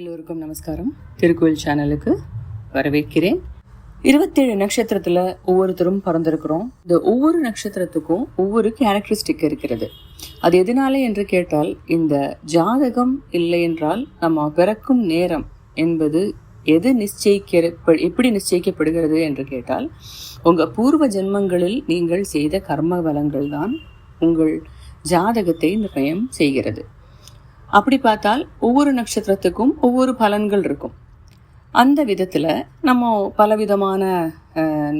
எல்லோருக்கும் நமஸ்காரம். திருக்கோயில் சேனலுக்கு வரவேற்கிறேன். இருபத்தேழு நட்சத்திரத்துல ஒவ்வொருத்தரும் பிறந்திருக்கிறோம். இந்த ஒவ்வொரு நட்சத்திரத்துக்கும் ஒவ்வொரு கேரக்டரிஸ்டிக் இருக்கிறது. அது எதனாலே என்று கேட்டால் இந்த ஜாதகம் இல்லை என்றால் நம்ம பிறக்கும் நேரம் என்பது எது நிச்சயிக்க எப்படி நிச்சயிக்கப்படுகிறது என்று கேட்டால் உங்க பூர்வ ஜென்மங்களில் நீங்கள் செய்த கர்ம பலங்கள் தான் உங்கள் ஜாதகத்தை நிர்ணயம் செய்கிறது. அப்படி பார்த்தால் ஒவ்வொரு நட்சத்திரத்துக்கும் ஒவ்வொரு பலன்கள் இருக்கும். அந்த விதத்தில் நம்ம பலவிதமான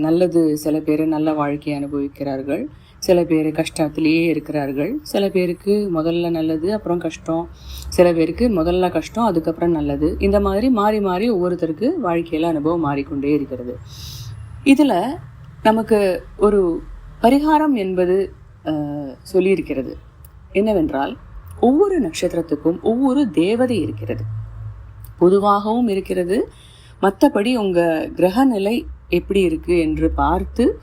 நல்லது சில பேர் நல்ல வாழ்க்கையை அனுபவிக்கிறார்கள். சில பேர் கஷ்டத்திலேயே இருக்கிறார்கள். சில பேருக்கு முதல்ல நல்லது அப்புறம் கஷ்டம். சில பேருக்கு முதல்ல கஷ்டம் அதுக்கப்புறம் நல்லது. இந்த மாதிரி மாறி மாறி ஒவ்வொருத்தருக்கு வாழ்க்கையில் அனுபவம் மாறிக்கொண்டே இருக்கிறது. இதில் நமக்கு ஒரு பரிகாரம் என்பது சொல்லியிருக்கிறது. என்னவென்றால் ஒவ்வொரு நட்சத்திரத்துக்கும் ஒவ்வொரு தேவதை இருக்கிறது. பொதுவாகவும் இருக்கிறது. மற்றபடி உங்கள் கிரக நிலை எப்படி இருக்குது என்று பார்த்து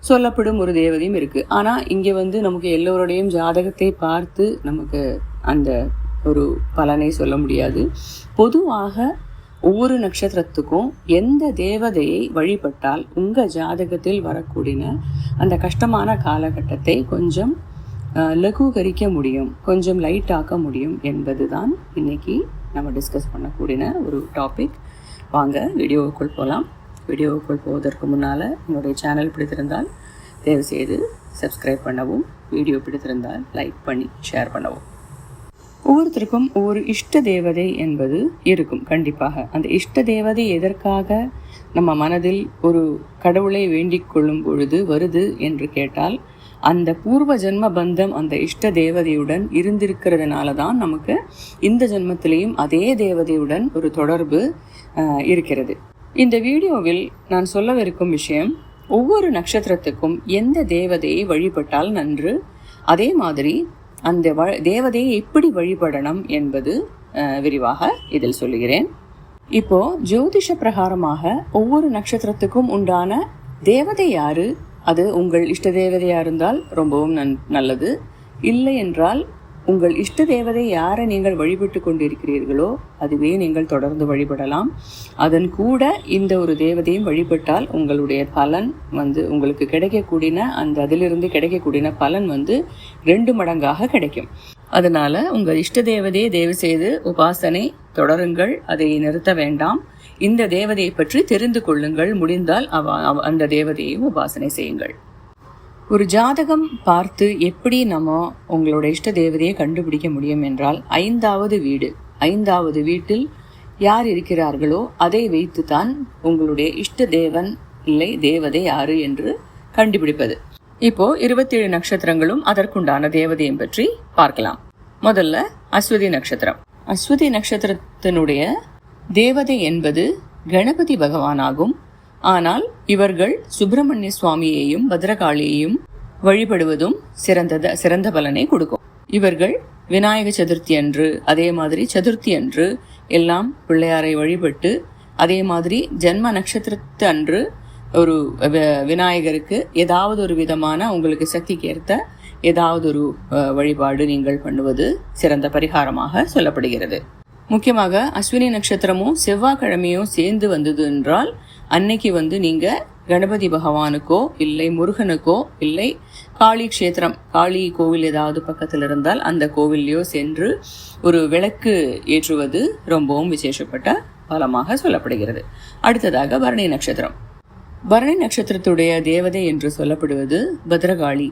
சொல்லப்படும் ஒரு தேவதையும் இருக்குது ஆனால் இங்கே வந்து நமக்கு எல்லோருடையும் ஜாதகத்தை பார்த்து நமக்கு அந்த ஒரு பலனை சொல்ல முடியாது. பொதுவாக ஒவ்வொரு நட்சத்திரத்துக்கும் எந்த தேவதையை வழிபட்டால் உங்கள் ஜாதகத்தில் வரக்கூடிய அந்த கஷ்டமான காலகட்டத்தை கொஞ்சம் லகூகரிக்க முடியும் கொஞ்சம் லைட் ஆக்க முடியும் என்பது தான் இன்னைக்கு நம்ம டிஸ்கஸ் பண்ணக்கூடிய ஒரு டாபிக் வாங்க வீடியோவுக்குள் போகலாம் வீடியோவுக்குள் போவதற்கு முன்னால் என்னுடைய சேனல் பிடித்திருந்தால் தயவுசெய்து சப்ஸ்கிரைப் பண்ணவும் வீடியோ பிடித்திருந்தால் லைக் பண்ணி ஷேர் பண்ணவும். ஒவ்வொருத்தருக்கும் ஒவ்வொரு இஷ்ட தேவதை என்பது இருக்கும் கண்டிப்பாக. அந்த இஷ்ட தேவதை எதற்காக நம்ம மனதில் ஒரு கடவுளை வேண்டிக் கொள்ளும் பொழுது வருது என்று கேட்டால் அந்த பூர்வ ஜென்ம பந்தம் அந்த இஷ்ட தேவதையுடன் இருந்திருக்கிறதுனால தான் நமக்கு இந்த ஜென்மத்திலையும் அதே தேவதையுடன் ஒரு தொடர்பு இருக்கிறது. இந்த வீடியோவில் நான் சொல்லவிருக்கும் விஷயம் ஒவ்வொரு நட்சத்திரத்துக்கும் எந்த தேவதையை வழிபட்டால் நன்று? அதே மாதிரி அந்த வ தேவதையை எப்படி வழிபடணும் என்பது விரிவாக இதில் சொல்லுகிறேன். இப்போ ஜோதிஷ பிரகாரமாக ஒவ்வொரு நட்சத்திரத்துக்கும் உண்டான தேவதை யாரு? அது உங்கள் இஷ்ட தேவதையாக இருந்தால் ரொம்பவும் நன் நல்லது. இல்லை என்றால் உங்கள் இஷ்ட தேவதை யாரை நீங்கள் வழிபட்டு கொண்டிருக்கிறீர்களோ அதுவே நீங்கள் தொடர்ந்து வழிபடலாம். அதன் கூட இந்த ஒரு தேவதையும் வழிபட்டால் உங்களுடைய பலன் வந்து உங்களுக்கு கிடைக்கக்கூடிய அந்த அதிலிருந்து கிடைக்கக்கூடிய பலன் வந்து ரெண்டு மடங்காக கிடைக்கும். அதனால உங்கள் இஷ்ட தேவதையை தயவு செய்து உபாசனை தொடருங்கள். அதை நிறுத்த வேண்டாம். இந்த தேவதையை பற்றி தெரிந்து கொள்ளுங்கள். முடிந்தால் அவ அவ- அந்த தேவதையை உபாசனை செய்யுங்கள். ஒரு ஜாதகம் பார்த்து எப்படி நம்ம உங்களோட இஷ்ட தேவதையை கண்டுபிடிக்க முடியும் என்றால் ஐந்தாவது வீடு. ஐந்தாவது வீட்டில் யார் இருக்கிறார்களோ அதை வைத்துதான் உங்களுடைய இஷ்ட தேவன் இல்லை தேவதை யாரு என்று கண்டுபிடிப்பது. இப்போ இருபத்தேழு நட்சத்திரங்களும் அதற்குண்டான தேவதையும் பற்றி பார்க்கலாம். முதல்ல அஸ்வதி நட்சத்திரம். அஸ்வதி நட்சத்திரத்தினுடைய தேவதை என்பது கணபதி பகவானாகும். ஆனால் இவர்கள் சுப்பிரமணிய சுவாமியையும் பத்ரகாளியையும் வழிபடுவதும் சிறந்தத சிறந்த பலனை கொடுக்கும். இவர்கள் விநாயக சதுர்த்தி அன்று அதே மாதிரி சதுர்த்தி அன்று எல்லாம் பிள்ளையாரை வழிபட்டு அதே மாதிரி ஜென்ம நட்சத்திரத்து அன்று ஒரு விநாயகருக்கு ஏதாவது ஒரு விதமான உங்களுக்கு சக்திக்கு ஏற்ற ஏதாவது ஒரு வழிபாடு நீங்கள் பண்ணுவது சிறந்த பரிகாரமாக சொல்லப்படுகிறது. முக்கியமாக அஸ்வினி நட்சத்திரமும் செவ்வாய்க்கிழமையும் சேர்ந்து வந்தது என்றால் அன்னைக்கு வந்து நீங்க கணபதி பகவானுக்கோ இல்லை முருகனுக்கோ இல்லை காளி க்ஷேத்திரம் காளி கோவில் ஏதாவது பக்கத்தில் இருந்தால் அந்த கோவில்லையோ சென்று ஒரு விளக்கு ஏற்றுவது ரொம்பவும் விசேஷப்பட்ட பலமாக சொல்லப்படுகிறது. அடுத்ததாக பரணி நட்சத்திரம். பரணி நட்சத்திரத்துடைய தேவதை என்று சொல்லப்படுவது பத்ரகாளி.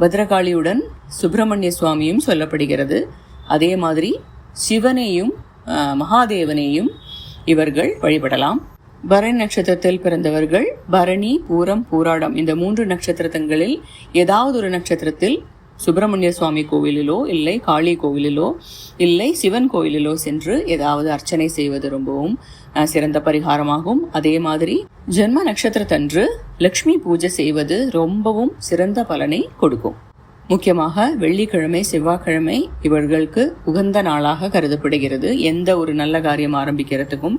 பத்ரகாளியுடன் சுப்பிரமணிய சுவாமியும் சொல்லப்படுகிறது. அதே மாதிரி சிவனையும் மகாதேவனையும் இவர்கள் வழிபடலாம். பரணி நட்சத்திரத்தில் பிறந்தவர்கள் பரணி பூரம் பூராடம் இந்த மூன்று நட்சத்திரங்களில் ஏதாவது ஒரு நட்சத்திரத்தில் சுப்பிரமணிய சுவாமி கோவிலிலோ இல்லை காளி கோவிலிலோ இல்லை சிவன் கோவிலிலோ சென்று ஏதாவது அர்ச்சனை செய்வது ரொம்பவும் சிறந்த பரிகாரமாகும். அதே மாதிரி ஜென்ம நட்சத்திரத்தன்று லக்ஷ்மி பூஜை செய்வது ரொம்பவும் சிறந்த பலனை கொடுக்கும். முக்கியமாக வெள்ளிக்கிழமை செவ்வாய்க்கிழமை இவர்களுக்கு உகந்த நாளாக கருதப்படுகிறது. எந்த ஒரு நல்ல காரியம் ஆரம்பிக்கிறதுக்கும்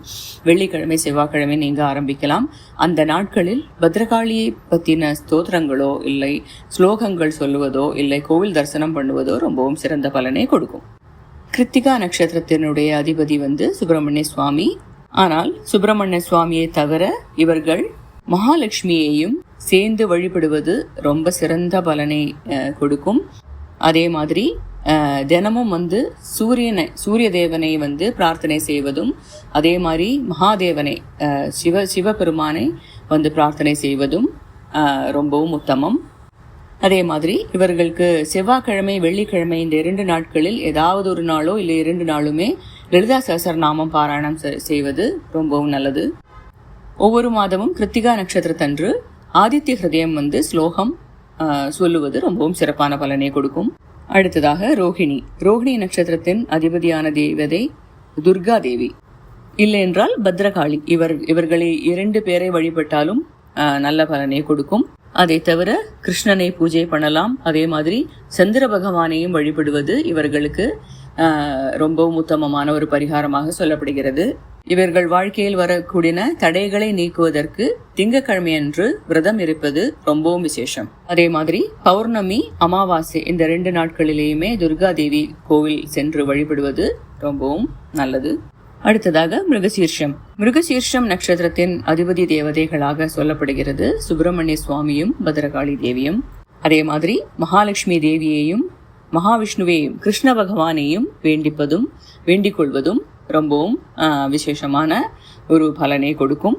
வெள்ளிக்கிழமை செவ்வாய்க்கிழமை நீங்க ஆரம்பிக்கலாம். அந்த நாட்களில் பத்ரகாளியை பத்தின ஸ்தோத்திரங்களோ இல்லை ஸ்லோகங்கள் சொல்லுவதோ இல்லை கோவில் தரிசனம் பண்ணுவதோ ரொம்பவும் சிறந்த பலனை கொடுக்கும். கிருத்திகா நட்சத்திரத்தினுடைய அதிபதி வந்து சுப்பிரமணிய சுவாமி. ஆனால் சுப்பிரமணிய சுவாமியை தவிர இவர்கள் மகாலட்சுமியையும் சேர்ந்து வழிபடுவது ரொம்ப சிறந்த பலனை கொடுக்கும். அதே மாதிரி தினமும் வந்து சூரியனை சூரிய தேவனை வந்து பிரார்த்தனை செய்வதும் அதே மாதிரி மகாதேவனை சிவ சிவபெருமானை வந்து பிரார்த்தனை செய்வதும் ரொம்பவும் உத்தமம். அதே மாதிரி இவர்களுக்கு செவ்வாய்க்கிழமை வெள்ளிக்கிழமை இந்த இரண்டு நாட்களில் ஏதாவது ஒரு நாளோ இல்லை இரண்டு நாளுமே லலிதா சகசரநாமம் பாராயணம் செ- செய்வது ரொம்பவும் நல்லது. ஒவ்வொரு மாதமும் கிருத்திகா நட்சத்திரத்தன்று ஆதித்ய ஹிருதயம் வந்து ஸ்லோகம் சொல்லுவது ரொம்பவும் சிறப்பான பலனை கொடுக்கும். அடுத்ததாக ரோஹிணி. ரோஹிணி நட்சத்திரத்தின் அதிபதியான தேவதை துர்கா தேவி. இல்லை என்றால் பத்ரகாளி. இவர் இவர்களை இரண்டு பேரை வழிபட்டாலும் நல்ல பலனை கொடுக்கும். அதை தவிர கிருஷ்ணனை பூஜை பண்ணலாம். அதே மாதிரி சந்திர பகவானையும் வழிபடுவது இவர்களுக்கு ரொம்பவும் உத்தமமான ஒரு பரிகாரமாக சொல்லப்படுகிறது. இவர்கள் வாழ்க்கையில் வரக்கூடிய தடைகளை நீக்குவதற்கு திங்கக்கிழமையன்று விரதம் இருப்பது ரொம்பவும் விசேஷம். அதே மாதிரி பௌர்ணமி அமாவாசை இந்த ரெண்டு நாட்களிலேயுமே துர்கா தேவி கோவில் சென்று வழிபடுவது ரொம்பவும் நல்லது. அடுத்ததாக மிருகசீர்ஷம். மிருகசீர்ஷம் நட்சத்திரத்தின் அதிபதி தேவதைகளாக சொல்லப்படுகிறது. சுப்பிரமணிய சுவாமியும் பத்ரகாளி தேவியும். அதே மாதிரி மகாலட்சுமி தேவியையும் மகாவிஷ்ணுவையும் கிருஷ்ண பகவானையும் வேண்டிப்பதும் வேண்டிக் கொள்வதும் ரொம்பவும் விசேஷமான ஒரு பலனை கொடுக்கும்.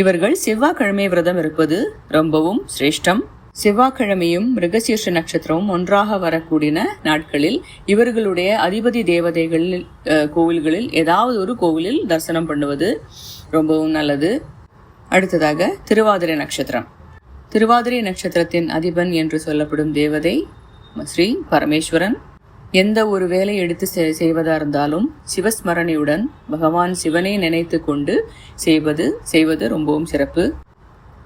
இவர்கள் செவ்வாய்க்கிழமை விரதம் இருப்பது ரொம்பவும் சிரேஷ்டம். செவ்வாய்க்கிழமையும் மிருகசீர்ஷ நட்சத்திரமும் ஒன்றாக வரக்கூடிய நாட்களில் இவர்களுடைய அதிபதி தேவதைகள் கோவில்களில் ஏதாவது ஒரு கோவிலில் தரிசனம் பண்ணுவது ரொம்பவும் நல்லது. அடுத்ததாக திருவாதிரை நட்சத்திரம். திருவாதிரை நட்சத்திரத்தின் அதிபன் என்று சொல்லப்படும் தேவதை ஸ்ரீ பரமேஸ்வரன். எந்த ஒரு வேலை எடுத்து செ- செய்வதா இருந்தாலும் சிவஸ்மரணையுடன் பகவான் சிவனை நினைத்து கொண்டு செய்வது செய்வது ரொம்பவும் சிறப்பு.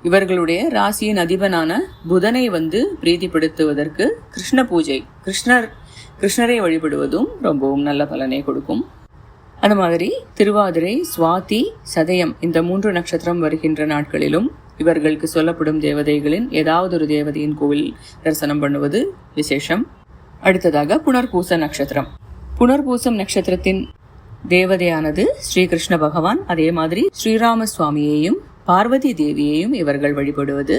இவர்களுடைய ராசியின் அதிபனான புதனை வந்து பிரீதிப்படுத்துவதற்கு கிருஷ்ண பூஜை கிருஷ்ணர் கிருஷ்ணரை வழிபடுவதும் ரொம்பவும் நல்ல பலனை கொடுக்கும். அது மாதிரி திருவாதிரை சுவாதி சதயம் இந்த மூன்று நட்சத்திரம் வருகின்ற நாட்களிலும் இவர்களுக்கு சொல்லப்படும் தேவதைகளின் ஏதாவது ஒரு தேவதையின் கோவில் தரிசனம் பண்ணுவது விசேஷம். அடுத்ததாக புனர்பூச நட்சத்திரம். புனர்பூசம் நட்சத்திரத்தின் தேவதையானது ஸ்ரீகிருஷ்ண பகவான். அதே மாதிரி ஸ்ரீராம சுவாமியையும் பார்வதி தேவியையும் இவர்கள் வழிபடுவது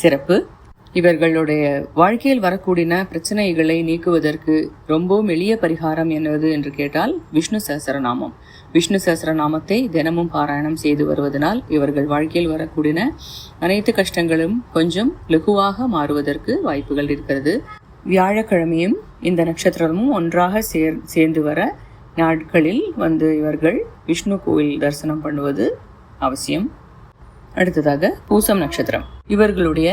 சிறப்பு. இவர்களுடைய வாழ்க்கையில் வரக்கூடிய பிரச்சனைகளை நீக்குவதற்கு ரொம்பவும் எளிய பரிகாரம் என்னது என்று கேட்டால் விஷ்ணு சஹசரநாமம். விஷ்ணு சஹசரநாமத்தை தினமும் பாராயணம் செய்து வருவதனால் இவர்கள் வாழ்க்கையில் வரக்கூடிய அனைத்து கஷ்டங்களும் கொஞ்சம் லகுவாக மாறுவதற்கு வாய்ப்புகள் இருக்கிறது. வியாழக்கிழமையும் இந்த நட்சத்திரமும் ஒன்றாக சேர் சேர்ந்து வர நாட்களில் வந்து இவர்கள் விஷ்ணு கோயில் தரிசனம் பண்ணுவது அவசியம். அடுத்ததாக பூசம் நட்சத்திரம். இவர்களுடைய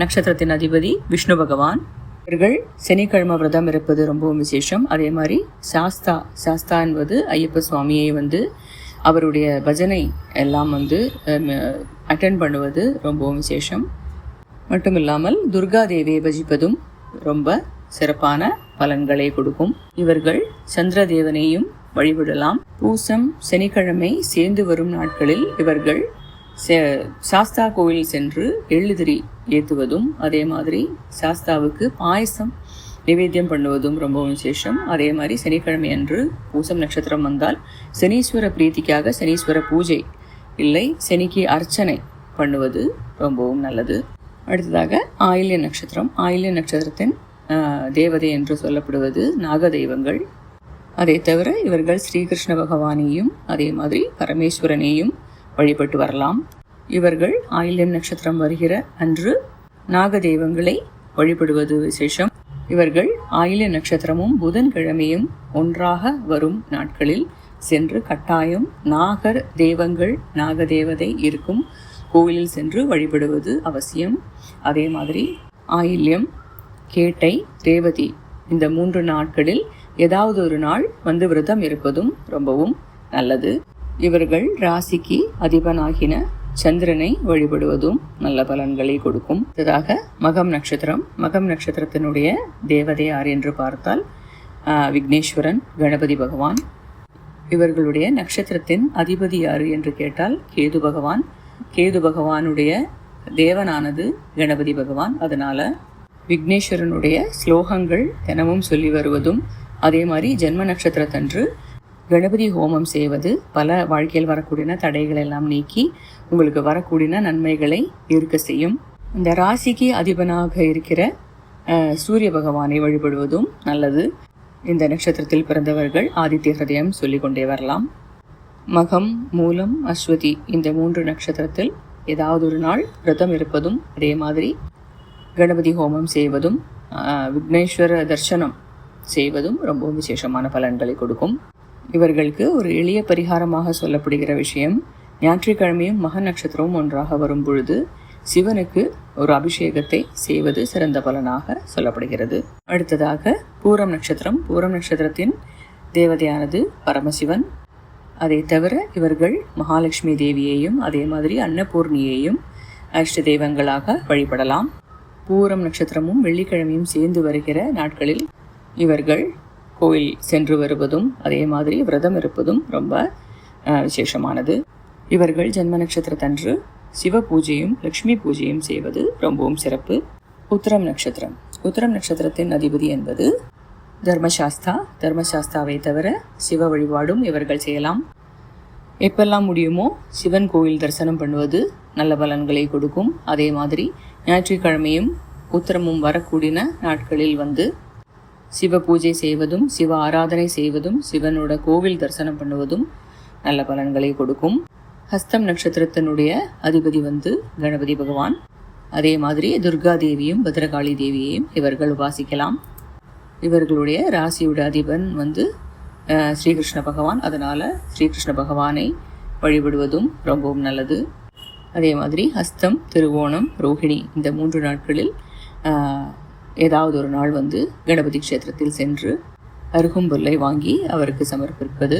நட்சத்திரத்தின் அதிபதி விஷ்ணு பகவான். இவர்கள் சனிக்கிழமை விரதம் இருப்பது ரொம்பவும் விசேஷம். அதே மாதிரி சாஸ்தா சாஸ்தா என்பது ஐயப்ப சுவாமியை வந்து அவருடைய பஜனை எல்லாம் வந்து அட்டன் பண்ணுவது ரொம்பவும் விசேஷம். மட்டும் இல்லாமல் துர்கா தேவியை பஜிப்பதும் ரொம்ப சிறப்பான பலன்களை கொடுக்கும். இவர்கள் சந்திர தேவனையும் வழிபடலாம். பூசம் சனிக்கிழமை சேர்ந்து வரும் நாட்களில் இவர்கள் சாஸ்தா கோவில் சென்று எழுதிரி ஏற்றுவதும் அதே மாதிரி சாஸ்தாவுக்கு பாயசம் நிவேத்தியம் பண்ணுவதும் ரொம்ப விசேஷம். அதே மாதிரி சனிக்கிழமை அன்று பூசம் நட்சத்திரம் வந்தால் சனீஸ்வர பிரீத்திக்காக சனீஸ்வர பூஜை இல்லை சனிக்கு அர்ச்சனை பண்ணுவது ரொம்பவும் நல்லது. அடுத்ததாக ஆயில்ய நட்சத்திரம். ஆயில்ய நட்சத்திரத்தின் ஆஹ், தேவதை என்று சொல்லப்படுவது நாக தெய்வங்கள் அதை தவிர இவர்கள் ஸ்ரீகிருஷ்ண பகவானையும் அதே மாதிரி பரமேஸ்வரனையும் வழிபட்டு வரலாம். இவர்கள் ஆயில்யம் நட்சத்திரம் வருகிற அன்று நாக தெய்வங்களை வழிபடுவது விசேஷம். இவர்கள் ஆயில்ய நட்சத்திரமும் புதன்கிழமையும் ஒன்றாக வரும் நாட்களில் சென்று கட்டாயம் நாகர் தெய்வங்கள் நாகதேவதை இருக்கும் கோவிலில் சென்று வழிபடுவது அவசியம். அதே மாதிரி ஆயில்யம் கேட்டை ரேவதி இந்த மூன்று நாட்களில் ஏதாவது ஒரு நாள் வந்து விரதம் இருப்பதும் ரொம்பவும் நல்லது. இவர்கள் ராசிக்கு அதிபனாகின சந்திரனை வழிபடுவதும் நல்ல பலன்களை கொடுக்கும். அடுத்ததாக மகம் நட்சத்திரம். மகம் நட்சத்திரத்தினுடைய தேவதை யார் என்று பார்த்தால் விக்னேஸ்வரன் கணபதி பகவான். இவர்களுடைய நட்சத்திரத்தின் அதிபதி யாரு என்று கேட்டால் கேது பகவான். கேது பகவானுடைய தேவனானது கணபதி பகவான். அதனால விக்னேஸ்வரனுடைய ஸ்லோகங்கள் தினமும் சொல்லி வருவதும் அதே மாதிரி ஜென்ம நட்சத்திரத்தன்று கணபதி ஹோமம் செய்வது பல வாழ்க்கையில் வரக்கூடிய தடைகள் எல்லாம் நீக்கி உங்களுக்கு வரக்கூடிய நன்மைகளை இருக்க செய்யும். இந்த ராசிக்கு அதிபனாக இருக்கிற சூரிய பகவானை வழிபடுவதும் நல்லது. இந்த நட்சத்திரத்தில் பிறந்தவர்கள் ஆதித்ய ஹிருதயம் சொல்லிக்கொண்டே வரலாம். மகம் மூலம் அஸ்வதி இந்த மூன்று நட்சத்திரத்தில் ஏதாவது ஒரு நாள் விரதம் இருப்பதும் அதே மாதிரி கணபதி ஹோமம் செய்வதும் விக்னேஸ்வர தர்சனம் செய்வதும் ரொம்ப விசேஷமான பலன்களை கொடுக்கும். இவர்களுக்கு ஒரு எளிய பரிகாரமாக சொல்லப்படுகிற விஷயம் ஞாயிற்றுக்கிழமையும் மக நட்சத்திரமும் ஒன்றாக வரும் பொழுது சிவனுக்கு ஒரு அபிஷேகத்தை செய்வது சிறந்த பலனாக சொல்லப்படுகிறது. அடுத்ததாக பூரம் நட்சத்திரம். பூரம் நட்சத்திரத்தின் தேவதையானது பரமசிவன். அதை தவிர இவர்கள் மகாலட்சுமி தேவியையும் அதே மாதிரி அன்னபூர்ணியையும் அஷ்ட தெய்வங்களாக வழிபடலாம். பூரம் நட்சத்திரமும் வெள்ளிக்கிழமையும் சேர்ந்து வருகிற நாட்களில் இவர்கள் கோயில் சென்று வருவதும் அதே மாதிரி விரதம் இருப்பதும் ரொம்ப விசேஷமானது. இவர்கள் ஜென்ம நட்சத்திரத்தன்று சிவ பூஜையும் லக்ஷ்மி பூஜையும் செய்வது ரொம்பவும் சிறப்பு. உத்தரம் நட்சத்திரம். உத்தரம் நட்சத்திரத்தின் அதிபதி என்பது தர்மசாஸ்தா தர்மசாஸ்தாவை தவிர சிவ வழிபாடும் இவர்கள் செய்யலாம். எப்பெல்லாம் முடியுமோ சிவன் கோயில் தரிசனம் பண்ணுவது நல்ல பலன்களை கொடுக்கும். அதே மாதிரி ஞாயிற்றுக்கிழமையும் உத்தரமும் வரக்கூடிய நாட்களில் வந்து சிவ பூஜை செய்வதும் சிவ ஆராதனை செய்வதும் சிவனோட கோவில் தரிசனம் பண்ணுவதும் நல்ல பலன்களை கொடுக்கும். ஹஸ்தம் நட்சத்திரத்தினுடைய அதிபதி வந்து கணபதி பகவான். அதே மாதிரி துர்கா தேவியும் பத்ரகாளி தேவியையும் இவர்கள் உபாசிக்கலாம். இவர்களுடைய ராசியோட அதிபன் வந்து ஸ்ரீகிருஷ்ண பகவான். அதனால் ஸ்ரீகிருஷ்ண பகவானை வழிபடுவதும் ரொம்பவும் நல்லது. அதே மாதிரி ஹஸ்தம் திருவோணம் ரோஹிணி இந்த மூன்று நாட்களில் ஏதாவது ஒரு நாள் வந்து கணபதி க்ஷேத்திரத்தில் சென்று அருகும்புல்லை வாங்கி அவருக்கு சமர்ப்பிப்பது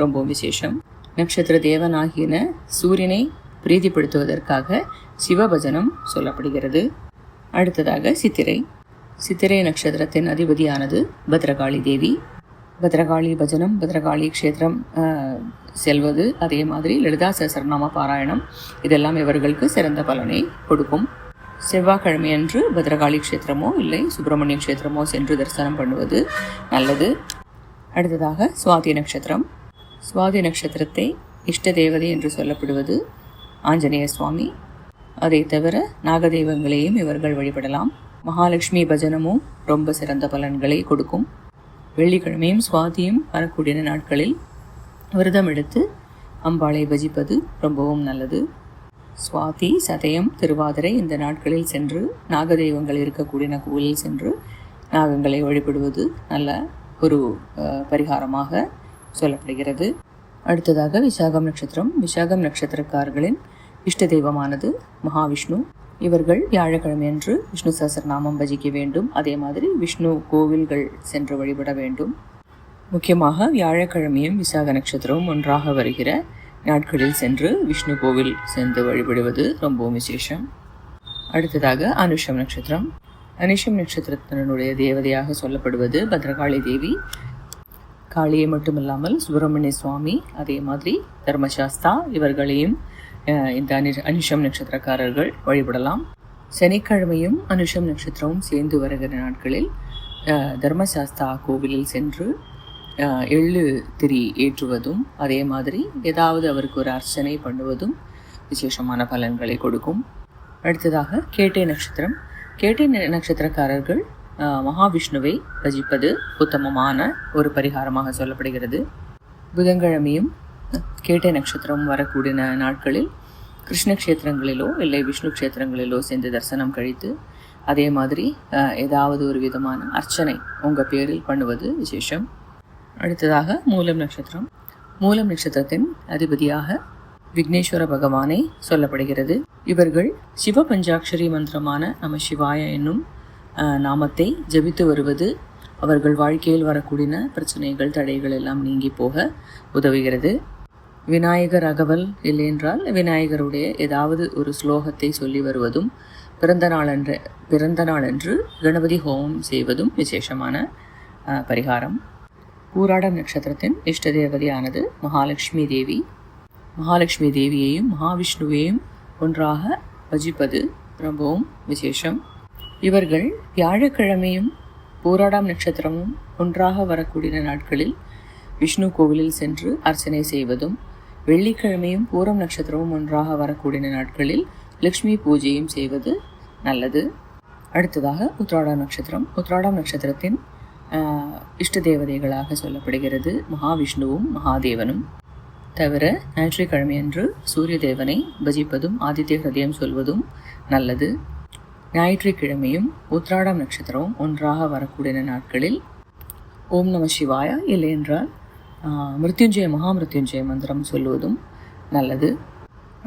ரொம்பவும் விசேஷம். நட்சத்திர தேவனாகின சூரியனை பிரீதிப்படுத்துவதற்காக சிவபஜனம் சொல்லப்படுகிறது. அடுத்ததாக சித்திரை. சித்திரை நட்சத்திரத்தின் அதிபதியானது பத்ரகாளி தேவி. பத்ரகாளி பஜனம் பத்ரகாளி க்ஷேத்திரம் செல்வது அதே மாதிரி லலிதா சசரநாம பாராயணம். இதெல்லாம் இவர்களுக்கு சிறந்த பலனை கொடுக்கும். செவ்வாய்க்கிழமை அன்று பத்ரகாளி க்ஷேத்திரமோ இல்லை சுப்பிரமணிய க்ஷேத்திரமோ சென்று தரிசனம் பண்ணுவது நல்லது. அடுத்ததாக சுவாதி நட்சத்திரம். சுவாதி நட்சத்திரத்தை இஷ்ட தேவதை என்று சொல்லப்படுவது ஆஞ்சநேய சுவாமி. அதை தவிர நாகதெய்வங்களையும் இவர்கள் வழிபடலாம். மகாலட்சுமி பஜனமும் ரொம்ப சிறந்த பலன்களை கொடுக்கும். வெள்ளிக்கிழமையும் சுவாதியும் வரக்கூடிய நாட்களில் விரதம் எடுத்து அம்பாளை பஜிப்பது ரொம்பவும் நல்லது. சுவாதி சதயம் திருவாதிரை இந்த நாட்களில் சென்று நாகதெய்வங்கள் இருக்கக்கூடிய கோவிலில் சென்று நாகங்களை வழிபடுவது நல்ல ஒரு பரிகாரமாக சொல்லப்படுகிறது. அடுத்ததாக விசாகம் நட்சத்திரம். விசாகம் நட்சத்திரக்காரர்களின் இஷ்ட தெய்வமானது மகாவிஷ்ணு. இவர்கள் வியாழக்கிழமையன்று விஷ்ணு சஹசிரநாமம் பஜிக்க வேண்டும். அதே மாதிரி விஷ்ணு கோவில்கள் சென்று வழிபட வேண்டும். முக்கியமாக வியாழக்கிழமையும் விசாக நட்சத்திரமும் ஒன்றாக வருகிற நாட்களில் சென்று விஷ்ணு கோவில் சென்று வழிபடுவது ரொம்பவும் விசேஷம். அடுத்ததாக அனுஷம் நட்சத்திரம். அனுஷம் நட்சத்திரத்தினுடைய தேவதையாக சொல்லப்படுவது பத்ரகாளி தேவி. காளியை மட்டுமில்லாமல் சுப்பிரமணிய சுவாமி அதே மாதிரி தர்மசாஸ்தா இவர்களையும் இந்த அனி அனுஷம் நட்சத்திரக்காரர்கள் வழிபடலாம். சனிக்கிழமையும் அனுஷம் நட்சத்திரமும் சேர்ந்து வருகிற நாட்களில் தர்மசாஸ்தா கோவிலில் சென்று எள்ளு திரி ஏற்றுவதும் அதே மாதிரி ஏதாவது அவருக்கு ஒரு அர்ச்சனை பண்ணுவதும் விசேஷமான பலன்களை கொடுக்கும். அடுத்ததாக கேட்டை நட்சத்திரம். கேட்டை நட்சத்திரக்காரர்கள் மகாவிஷ்ணுவை பஜிப்பது உத்தமமான ஒரு பரிகாரமாக சொல்லப்படுகிறது. புதன்கிழமையும் கேட்டை நட்சத்திரம் வரக்கூடிய நாட்களில் கிருஷ்ண கஷேத்திரங்களிலோ இல்லை விஷ்ணு க்ஷேத்திரங்களிலோ சேர்ந்து தரிசனம் கழித்து அதே மாதிரி ஏதாவது ஒரு விதமான அர்ச்சனை உங்கள் பேரில் பண்ணுவது விசேஷம். அடுத்ததாக மூலம் நட்சத்திரம். மூலம் நட்சத்திரத்தின் அதிபதியாக விக்னேஸ்வர பகவானை சொல்லப்படுகிறது. இவர்கள் சிவ பஞ்சாட்சரி மந்திரமான நம சிவாய என்னும் நாமத்தை ஜபித்து வருவது அவர்கள் வாழ்க்கையில் வரக்கூடிய பிரச்சனைகள் தடைகள் எல்லாம் நீங்கி போக உதவுகிறது. விநாயகர் அகவல் இல்லையென்றால் விநாயகருடைய ஏதாவது ஒரு ஸ்லோகத்தை சொல்லி வருவதும் பிறந்த நாளன்று பிறந்த நாளன்று கணபதி ஹோமம் செய்வதும் விசேஷமான பரிகாரம். பூராடம் நட்சத்திரத்தின் இஷ்ட தேவதையானது மகாலட்சுமி தேவி. மகாலட்சுமி தேவியையும் மகாவிஷ்ணுவையும் ஒன்றாக பஜிப்பது ரொம்பவும் விசேஷம். இவர்கள் வியாழக்கிழமையும் பூராடம் நட்சத்திரமும் ஒன்றாக வரக்கூடிய நாட்களில் விஷ்ணு கோவிலில் சென்று அர்ச்சனை செய்வதும் வெள்ளிக்கிழமையும் பூரம் நட்சத்திரமும் ஒன்றாக வரக்கூடிய நாட்களில் லக்ஷ்மி பூஜையும் செய்வது நல்லது. அடுத்ததாக உத்ராடா நட்சத்திரம். உத்ராடம் நட்சத்திரத்தின் ஆஹ், இஷ்ட தேவதைகளாக சொல்லப்படுகிறது. மகாவிஷ்ணுவும் மகாதேவனும். தவிர ஞாயிற்றுக்கிழமையன்று சூரிய தேவனை பஜிப்பதும் ஆதித்ய ஹிருதயம் சொல்வதும் நல்லது. ஞாயிற்றுக்கிழமையும் உத்ராடம் நட்சத்திரமும் ஒன்றாக வரக்கூடிய நாட்களில் ஓம் நம சிவாயா இல்லை என்றால் மிருத்யுஞ்சய மகாமிருத்யுஞ்சய மந்திரம் சொல்லுவதும் நல்லது.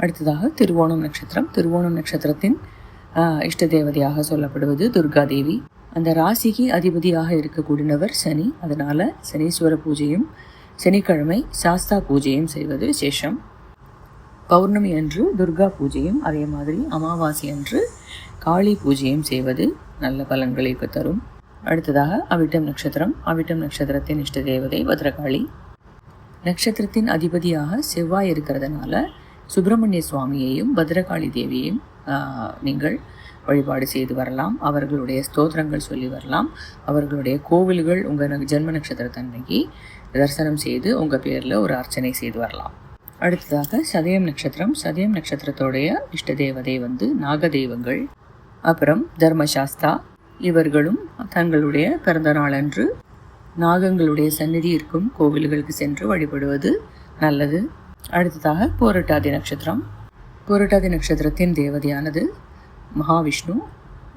அடுத்ததாக திருவோணம் நட்சத்திரம். திருவோணம் நட்சத்திரத்தின் இஷ்ட தேவதையாக சொல்லப்படுவது துர்கா தேவி அந்த ராசிக்கு அதிபதியாக இருக்கக்கூடியவர் சனி. அதனால் சனீஸ்வர பூஜையும் சனிக்கிழமை சாஸ்தா பூஜையும் செய்வது விசேஷம். பௌர்ணமி அன்று துர்கா பூஜையும் அதே மாதிரி அமாவாசை அன்று காளி பூஜையும் செய்வது நல்ல பலன்களை தரும். அடுத்ததாக அவிட்டம் நட்சத்திரம். அவிட்டம் நட்சத்திரத்தின் இஷ்ட தேவதை பத்ரகாளி. நட்சத்திரத்தின் அதிபதியாக செவ்வாய் இருக்கிறதுனால சுப்பிரமணிய சுவாமியையும் பத்ரகாளி தேவியையும் நீங்கள் வழிபாடு செய்து வரலாம். அவர்களுடைய ஸ்தோத்திரங்கள் சொல்லி வரலாம். அவர்களுடைய கோவில்கள் உங்கள் ஜென்ம நட்சத்திரத்தன்னைக்கு தரிசனம் செய்து உங்கள் பேரில் ஒரு அர்ச்சனை செய்து வரலாம். அடுத்ததாக சதயம் நட்சத்திரம். சதயம் நட்சத்திரத்தோடைய இஷ்ட தேவதை வந்து நாகதெய்வங்கள் அப்புறம் தர்மசாஸ்தா. இவர்களும் தங்களுடைய பிறந்த நாளன்று நாகங்களுடைய சந்நிதி இருக்கும் கோவில்களுக்கு சென்று வழிபடுவது நல்லது. அடுத்ததாக போரட்டாதி நட்சத்திரம். போரட்டாதி நட்சத்திரத்தின் தேவதையானது மகாவிஷ்ணு.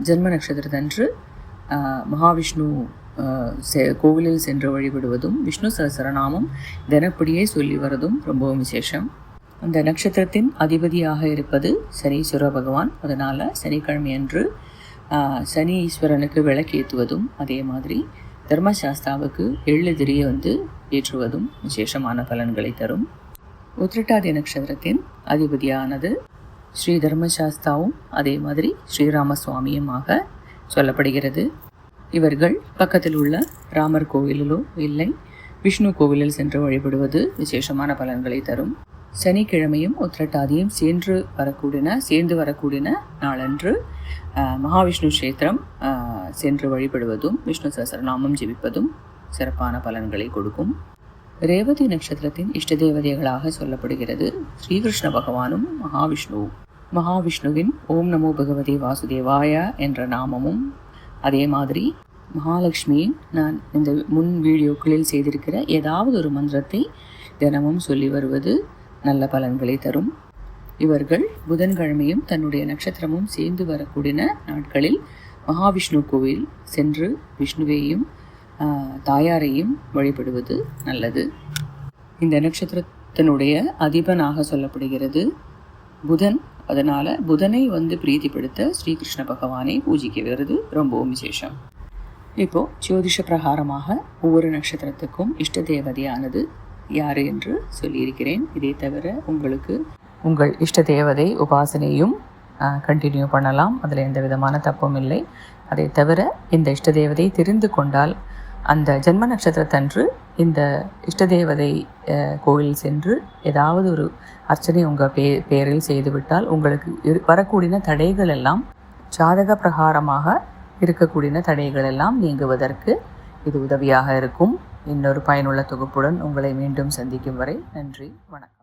ஜென்ம நட்சத்திரத்தன்று மகாவிஷ்ணு செ- கோவிலில் சென்று வழிபடுவதும் விஷ்ணு சஹஸ்ரநாமம் தினப்படியே சொல்லி வரதும் ரொம்பவும் விசேஷம். அந்த நட்சத்திரத்தின் அதிபதியாக இருப்பது சனீஸ்வர பகவான். அதனால் சனிக்கிழமையன்று ஆஹ், சனி ஈஸ்வரனுக்கு விளக்கேற்றுவதும் அதே மாதிரி. தர்மசாஸ்தாவுக்கு எள்ளுதிரியை வந்து ஏற்றுவதும் விசேஷமான பலன்களை தரும். உத்திரட்டாதி நட்சத்திரத்தின் அதிபதியானது ஸ்ரீ தர்மசாஸ்தாவும் அதே மாதிரி ஸ்ரீராம சுவாமியுமாக சொல்லப்படுகிறது. இவர்கள் பக்கத்தில் உள்ள ராமர் கோவிலிலோ இல்லை விஷ்ணு கோவிலில் சென்று வழிபடுவது விசேஷமான பலன்களை தரும். சனிக்கிழமையும் உத்திரட்டாதியும் சேர்ந்து வரக்கூடியன சேர்ந்து வரக்கூடியன நாளன்று மகாவிஷ்ணு கஷேத்திரம் சென்று வழிபடுவதும் விஷ்ணு சஹஸ்ரநாமம் ஜெபிப்பதும் சிறப்பான பலன்களை கொடுக்கும். ரேவதி நட்சத்திரத்தின் இஷ்ட தேவதைகளாக சொல்லப்படுகிறது. ஸ்ரீகிருஷ்ண பகவானும் மகாவிஷ்ணுவும் மகாவிஷ்ணுவின் ஓம் நமோ பகவதே வாசுதேவாய என்ற நாமமும் அதே மாதிரி மகாலட்சுமியின் நான் இந்த முன் வீடியோக்களில் செய்திருக்கிற ஏதாவது ஒரு மந்திரத்தை தினமும் சொல்லி வருவது நல்ல பலன்களை தரும். இவர்கள் புதன்கிழமையும் தன்னுடைய நட்சத்திரமும் சேர்ந்து வரக்கூடிய நாட்களில் மகாவிஷ்ணு கோவில் சென்று விஷ்ணுவையும் தாயாரையும் வழிபடுவது நல்லது. இந்த நட்சத்திரத்தினுடைய அதிபனாக சொல்லப்படுகிறது புதன். அதனால புதனை வந்து பிரீதிப்படுத்த ஸ்ரீகிருஷ்ண பகவானை பூஜிக்க வருது ரொம்பவும் விசேஷம். இப்போ ஜோதிஷ பிரகாரமாக ஒவ்வொரு நட்சத்திரத்துக்கும் இஷ்ட தேவதையானது யாரு என்று சொல்லியிருக்கிறேன். இதை தவிர உங்களுக்கு உங்கள் இஷ்ட தேவதை உபாசனையும் கண்டினியூ பண்ணலாம். அதில் எந்த விதமான தப்பும் இல்லை. அதை தவிர இந்த இஷ்ட தேவதை தெரிந்து கொண்டால் அந்த ஜென்ம நட்சத்திரத்தன்று இந்த இஷ்ட தேவதை கோவில் சென்று ஏதாவது ஒரு அர்ச்சனை உங்கள் பே பேரில் செய்துவிட்டால் உங்களுக்கு இரு வரக்கூடிய தடைகள் எல்லாம் ஜாதக பிரகாரமாக இருக்கக்கூடிய தடைகள் எல்லாம் நீங்குவதற்கு இது உதவியாக இருக்கும். இன்னொரு பயனுள்ள தொகுப்புடன் உங்களை மீண்டும் சந்திக்கும் வரை நன்றி வணக்கம்.